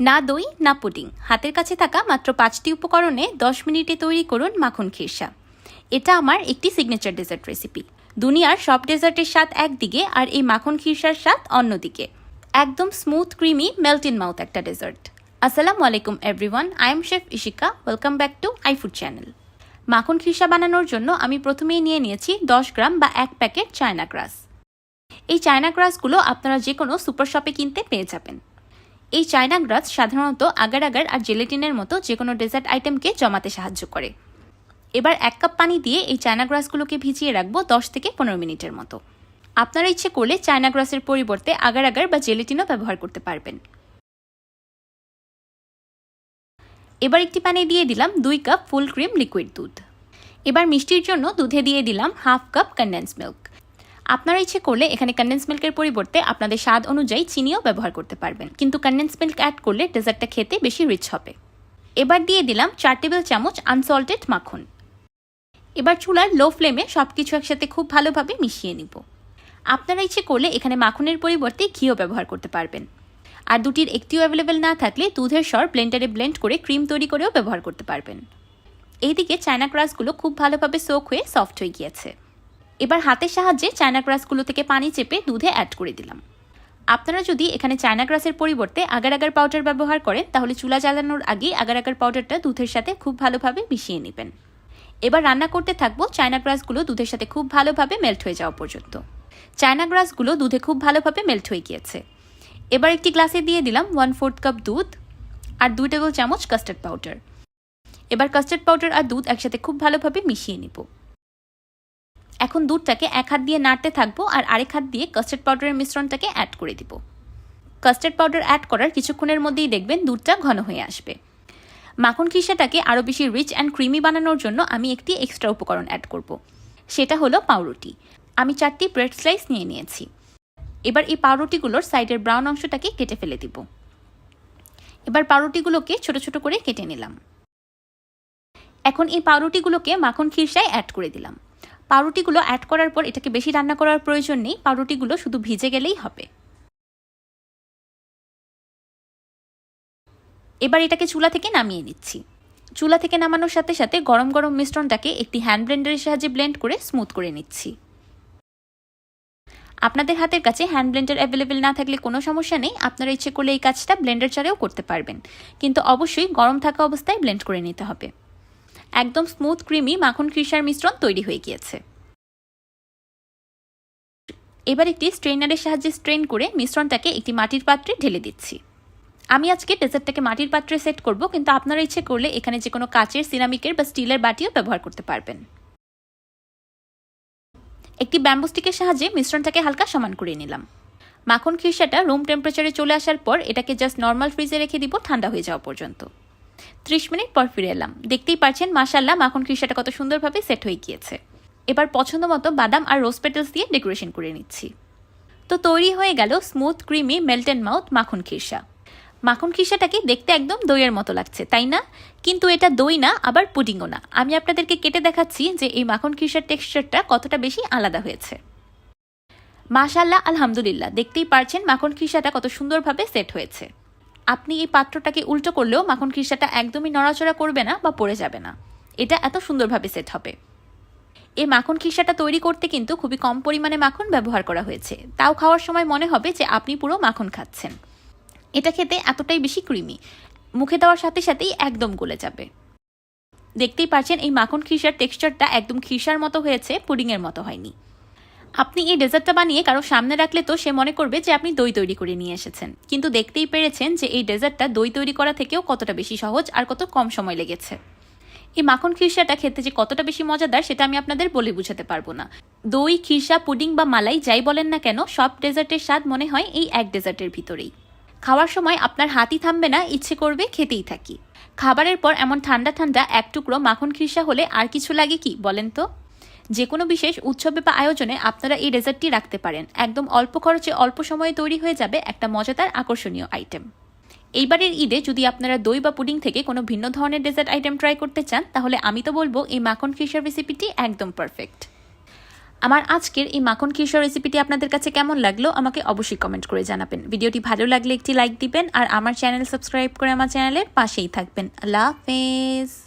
না দই, না পুডিং। হাতের কাছে থাকা মাত্র পাঁচটি উপকরণে দশ মিনিটে তৈরি করুন মাখন খিরসা। এটা আমার একটি সিগনেচার ডেজার্ট রেসিপি দুনিয়ার সব ডেজার্টের স্বাদ একদিকে আর এই মাখন খিরসার স্বাদ অন্যদিকে। একদম smooth creamy melt in mouth একটা ডেজার্ট আসসালামু আলাইকুম everyone I am chef Ishika welcome back to iFood channel মাখন খিরসা বানানোর জন্য আমি প্রথমেই নিয়ে নিয়েছি দশ গ্রাম বা এক প্যাকেট চায়না গ্রাস এই চায়না গ্রাসগুলো আপনারা যে কোনো সুপার শপে কিনতে পেয়ে যাবেন। এই চায়না গ্রাস সাধারণত আগার আগার আর জেলেটিনের মতো যে কোনো ডেজার্ট আইটেমকে জমাতে সাহায্য করে। এবার এক কাপ পানি দিয়ে এই চায়না গ্রাসগুলোকে ভিজিয়ে রাখব দশ থেকে পনেরো মিনিটের মতো। আপনারা ইচ্ছে করলে চায়না গ্রাসের পরিবর্তে আগার আগার বা জেলেটিনও ব্যবহার করতে পারবেন। এবার একটি পানি দিয়ে দিলাম দুই কাপ ফুল ক্রিম লিকুইড দুধ। এবার মিষ্টির জন্য দুধে দিয়ে দিলাম হাফ কাপ কন্ডেন্স মিল্ক আপনারা ইচ্ছে করলে এখানে কন্ডেন্স মিল্কের পরিবর্তে আপনাদের স্বাদ অনুযায়ী চিনিও ব্যবহার করতে পারবেন। কিন্তু কন্ডেন্স মিল্ক অ্যাড করলে ডেজার্টটা খেতে বেশি রিচ হবে। এবার দিয়ে দিলাম চার টেবিল চামচ আনসল্টেড মাখন। এবার চুলার লো ফ্লেমে সব কিছু একসাথে খুব ভালোভাবে মিশিয়ে নিব। আপনারা ইচ্ছে করলে এখানে মাখনের পরিবর্তে ঘিও ব্যবহার করতে পারবেন। আর দুটির একটিও অ্যাভেলেবেল না থাকলে দুধের স্বর ব্লেন্ডারে ব্লেন্ড করে ক্রিম তৈরি করেও ব্যবহার করতে পারবেন। এইদিকে চায়না ক্রাসগুলো খুব ভালোভাবে সোক হয়ে সফট হয়ে গিয়েছে। এবার হাতের সাহায্যে চায়না গ্রাসগুলো থেকে পানি চেপে দুধে অ্যাড করে দিলাম। আপনারা যদি এখানে চায়না গ্রাসের পরিবর্তে আগার আগার পাউডার ব্যবহার করেন, তাহলে চুলা জ্বালানোর আগে আগার আগার পাউডারটা দুধের সাথে খুব ভালোভাবে মিশিয়ে নেবেন। এবার রান্না করতে থাকব চায়না গ্রাসগুলো দুধের সাথে খুব ভালোভাবে মেল্ট হয়ে যাওয়া পর্যন্ত। চায়না গ্রাসগুলো দুধে খুব ভালোভাবে মেল্ট হয়ে গিয়েছে। এবার একটি গ্লাসে দিয়ে দিলাম ওয়ান ফোর্থ কাপ দুধ আর দুই টেবিল চামচ কাস্টার্ড পাউডার এবার কাস্টার্ড পাউডার আর দুধ একসাথে খুব ভালোভাবে মিশিয়ে নিব। এখন দুধটাকে এক হাত দিয়ে নাড়তে থাকব আর আরেক হাত দিয়ে কাস্টার্ড পাউডারের মিশ্রণটাকে অ্যাড করে দিব। কাস্টার্ড পাউডার অ্যাড করার কিছুক্ষণের মধ্যেই দেখবেন দুধটা ঘন হয়ে আসবে। মাখন খিসাটাকে আরও বেশি রিচ অ্যান্ড ক্রিমি বানানোর জন্য আমি একটি এক্সট্রা উপকরণ অ্যাড করব। সেটা হলো পাউরুটি। আমি চারটি ব্রেড স্লাইস নিয়ে নিয়েছি। এবার এই পাউরুটিগুলোর সাইডের ব্রাউন অংশটাকে কেটে ফেলে দিব। এবার পাউরুটিগুলোকে ছোট ছোট করে কেটে নিলাম। এখন এই পাউরুটিগুলোকে মাখন খিরসায় অ্যাড করে দিলাম। পাউরুটিগুলো অ্যাড করার পর এটাকে বেশি রান্না করার প্রয়োজন নেই, পাউরুটিগুলো শুধু ভিজে গেলেই হবে। এবার এটাকে চুলা থেকে নামিয়ে নিচ্ছি। চুলা থেকে নামানোর সাথে সাথে গরম গরম মিশ্রণটাকে একটি হ্যান্ড ব্লেন্ডারের সাহায্যে ব্লেন্ড করে স্মুথ করে নিচ্ছি। আপনাদের হাতের কাছে হ্যান্ড ব্লেন্ডার অ্যাভেলেবেল না থাকলে কোনো সমস্যা নেই, আপনারা ইচ্ছে করলে এই কাজটা ব্লেন্ডার ছাড়াও করতে পারবেন। কিন্তু অবশ্যই গরম থাকা অবস্থায় ব্লেন্ড করে নিতে হবে। একদম স্মুথ ক্রিমি মাখন ক্রিসার মিশ্রণ তৈরি হয়ে গিয়েছে। এবার একটি স্ট্রেনারের সাহায্যে স্ট্রেন করে মিশ্রণটাকে একটি মাটির পাত্রে ঢেলে দিচ্ছি। আমি আজকে ডেজার্টটাকে মাটির পাত্রে সেট করব, কিন্তু আপনারা ইচ্ছে করলে এখানে যে কোনো কাচের, সিরামিকের বা স্টিলের বাটিও ব্যবহার করতে পারবেন। একটি ব্যাম্বু স্টিকের সাহায্যে মিশ্রণটাকে হালকা সমান করে নিলাম। মাখন খিরসাটা রুম টেম্পারেচারে চলে আসার পর এটাকে জাস্ট নর্মাল ফ্রিজে রেখে দিব, ঠান্ডা হয়ে যাওয়া পর্যন্ত। ত্রিশ মিনিট পর ফিরে এলাম। দেখতেই পারছেন মাসাল্লাহ মাখন খিরসাটা কত সুন্দরভাবে সেট হয়ে গিয়েছে। এবার পছন্দ মতো বাদাম আর রোজ পেটেলস দিয়ে ডেকোরেশন করে নিচ্ছি। তো তৈরি হয়ে গেল smooth, creamy melt and mouth মাখন খিরসা মাখন খিরসাটাকে দেখতে একদম দইয়ের মতো লাগছে, তাই না? কিন্তু এটা দই না, আবার পুডিংও না। আমি আপনাদেরকে কেটে দেখাচ্ছি যে এই মাখন খিরসার টেক্সচারটা কতটা বেশি আলাদা হয়েছে। মাশাল্লাহ আলহামদুলিল্লাহ, দেখতেই পারছেন মাখন খিরসাটা কত সুন্দরভাবে সেট হয়েছে। আপনি এই পাত্রটাকে উল্টো করলেও মাখন খিরসাটা একদমই নড়াচড়া করবে না বা পড়ে যাবে না। এটা এত সুন্দরভাবে সেট হবে। এই মাখন খিসাটা তৈরি করতে কিন্তু খুবই কম পরিমাণে মাখন ব্যবহার করা হয়েছে। তাও খাওয়ার সময় মনে হবে যে আপনি পুরো মাখন খাচ্ছেন। এটা খেতে এতটাই বেশি ক্রিমি। মুখে দেওয়ার সাথে সাথেই একদম গলে যাবে। দেখতেই পাচ্ছেন এই মাখন খিসার টেক্সচারটা একদম খিসার মতো হয়েছে, পুডিংয়ের মতো হয়নি। আপনি এই ডেজার্টটা বানিয়ে কারও সামনে রাখলে তো সে মনে করবে যে আপনি দই তৈরি করে নিয়ে এসেছেন। কিন্তু দেখতেই পেরেছেন যে এই ডেজার্টটা দই তৈরি করা থেকেও কতটা বেশি সহজ আর কত কম সময় লেগেছে। এই মাখন খিরসাটা খেতে যে কতটা বেশি মজাদার সেটা আমি আপনাদের বলে বুঝাতে পারব না। দই, খিরসা, পুডিং বা মালাই যাই বলেন না কেন, সব ডেজার্টের স্বাদ মনে হয় এই এক ডেজার্টের ভিতরেই। খাওয়ার সময় আপনার হাতই থামবে না, ইচ্ছে করবে খেতেই থাকি। খাবারের পর এমন ঠান্ডা ঠান্ডা এক টুকরো মাখন খিরসা হলে আর কিছু লাগে কি বলেন তো? যে কোনো বিশেষ উৎসবে বা আয়োজনে আপনারা এই ডেজার্টটি রাখতে পারেন। একদম অল্প খরচে অল্প সময়ে তৈরি হয়ে যাবে একটা মজাদার আকর্ষণীয় আইটেম। এইবারের ঈদে যদি আপনারা দই বা পুডিং থেকে কোনো ভিন্ন ধরনের ডেজার্ট আইটেম ট্রাই করতে চান, তাহলে আমি তো বলব এই মাখন খিসার রেসিপিটি একদম পারফেক্ট। আমার আজকের এই মাখন খিরসা রেসিপিটি আপনাদের কাছে কেমন লাগল আমাকে অবশ্যই কমেন্ট করে জানাবেন। ভিডিওটি ভালো লাগলে একটি লাইক দিবেন আর আমার চ্যানেল সাবস্ক্রাইব করে আমার চ্যানেলের পাশেই থাকবেন। আল্লাহ হাফেজ।